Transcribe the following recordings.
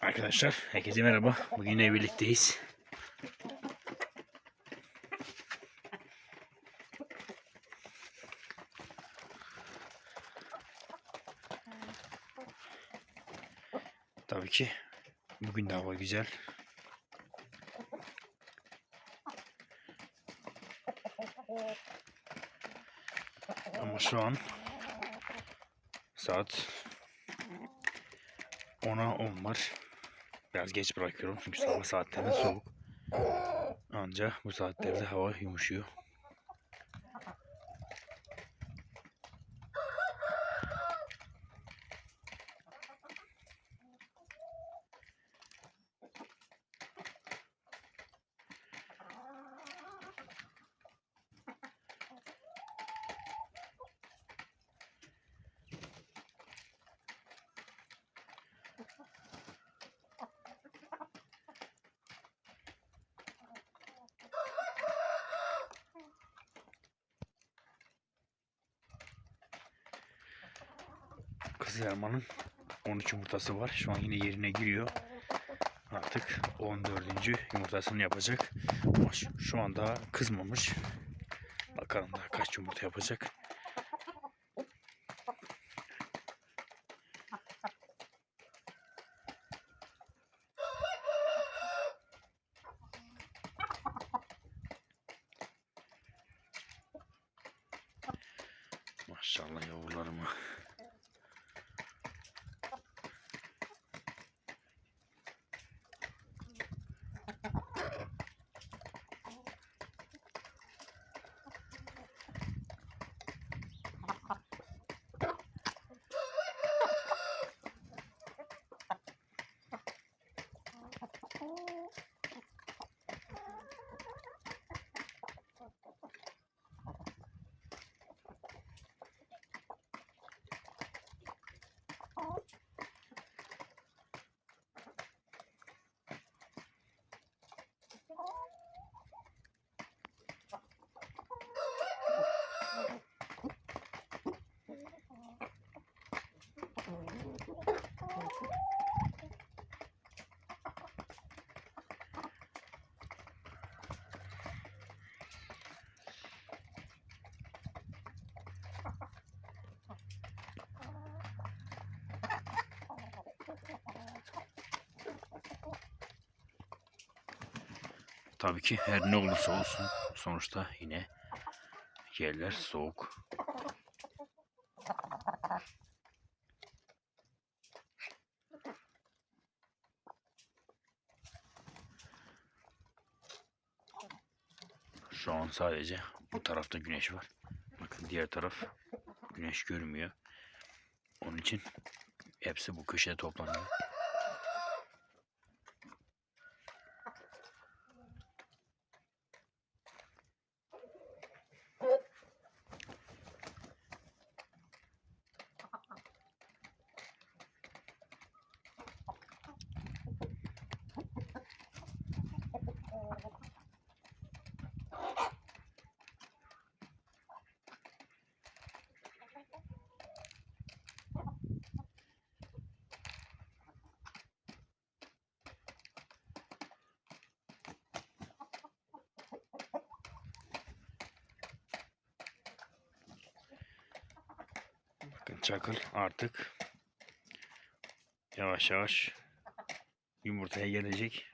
Arkadaşlar herkese merhaba. Bugün yine birlikteyiz. Tabii ki bugün de hava güzel. Ama şu an saat 10'a 10 var. Biraz geç bırakıyorum çünkü sabah saatlerinde soğuk. Anca bu saatlerde hava yumuşuyor. Kızıl elmanın 13 yumurtası var. Şu an yine yerine giriyor. Artık 14. yumurtasını yapacak. Ama şu, anda kızmamış. Bakalım daha kaç yumurta yapacak. Maşallah yavrularıma. Tabii ki her ne olursa olsun sonuçta yine yerler soğuk. Şu an sadece bu tarafta güneş var. Bakın diğer taraf güneş görmüyor. Onun için hepsi bu köşeye toplanıyor. Çakıl artık yavaş yavaş yumurtaya gelecek.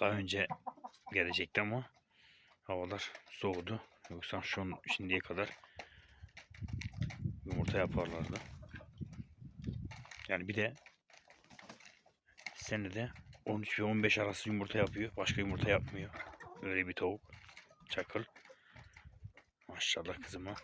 Daha önce gelecekti ama havalar soğudu. Yoksa şu an şimdiye kadar yumurta yaparlardı. Yani bir de senede 13 ve 15 arası yumurta yapıyor. Başka yumurta yapmıyor. Öyle bir tavuk. Çakıl. Maşallah kızıma.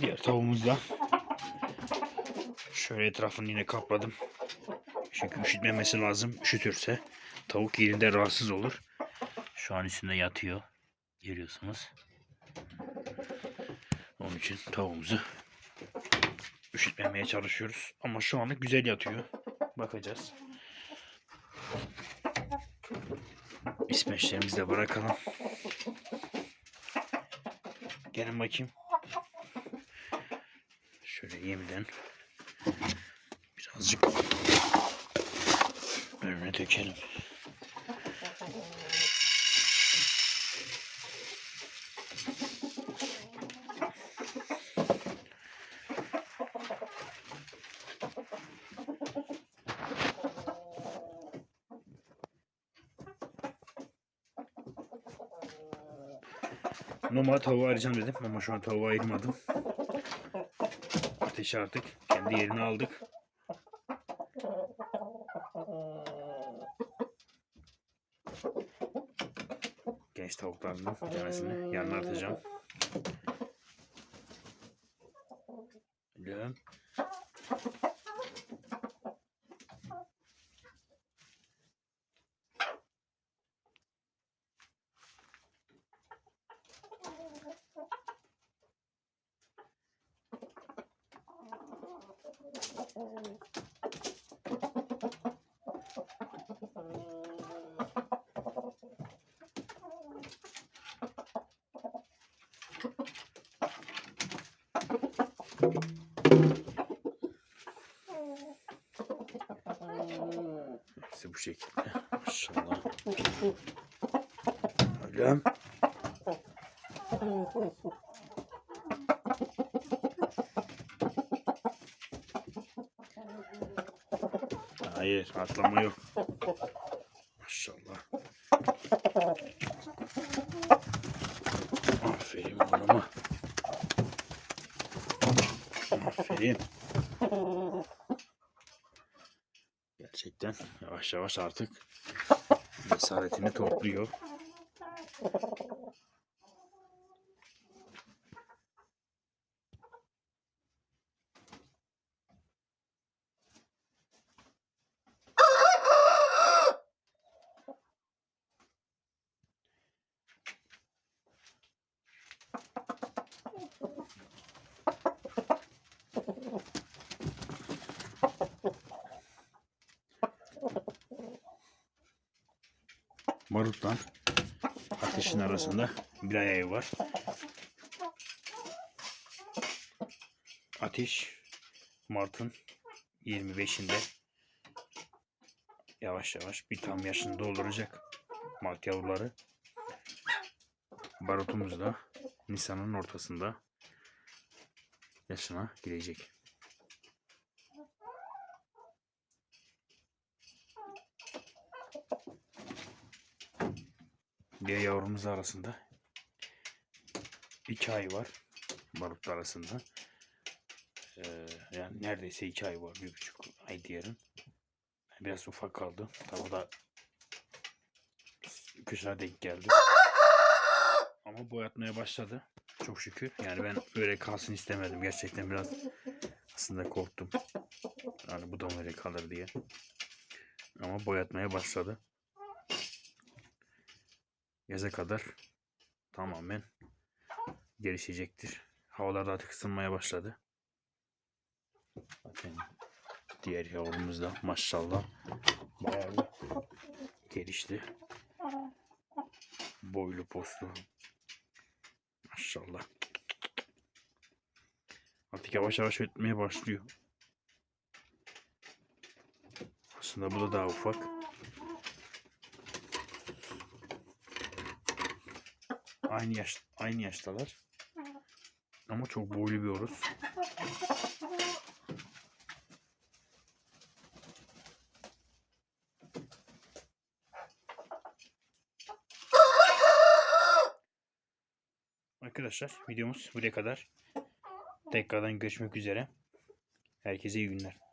Diğer tavuğumuz da şöyle etrafını yine kapladım. Çünkü üşütmemesi lazım. Üşütürse tavuk yerinde rahatsız olur. Şu an üstünde yatıyor. Görüyorsunuz. Onun için tavuğumuzu üşütmemeye çalışıyoruz. Ama şu anlık güzel yatıyor. Bakacağız. İsmeçlerimizi de bırakalım. Gelin bakayım. Şöyle yemden birazcık önüne dökelim. Normal tavuğu ayıracağım dedim ama şu an tavuğu ayırmadım. Ateşi artık kendi yerine aldık. Genç tavuklardan bir tanesini yanına atacağım. İşte bu şekilde. Maşallah. Öyle. Hayır, atlama yok. Maşallah. Aferin oğluma. Aferin. Gerçekten yavaş yavaş artık cesaretini topluyor. Barutla ateşin arasında bir ayayı var. Ateş Mart'ın 25'inde yavaş yavaş bir tam yaşını dolduracak Mart yavruları. Barutumuz da Nisan'ın ortasında yaşına girecek. Diğer yavrumuz arasında iki ay var barutlar arasında. Ee, yani neredeyse iki ay var. Bir buçuk ay diyelim. Biraz ufak kaldı. Tabi o da kışına denk geldi. Ama boyatmaya başladı. Çok şükür. Yani ben öyle kalsın istemedim. Gerçekten biraz aslında korktum. Yani bu da öyle kalır diye. Ama boyatmaya başladı. Yaza kadar tamamen gelişecektir. Havalar da artık ısınmaya başladı. Bakın diğer yavrumuz da maşallah bayağı gelişti. Boylu postlu. Maşallah. Artık yavaş yavaş ötmeye başlıyor. Aslında bu da daha ufak. Aynı yaş aynı yaştalar. Ama çok boylu bir oruz. Arkadaşlar videomuz buraya kadar. Tekrardan görüşmek üzere. Herkese iyi günler.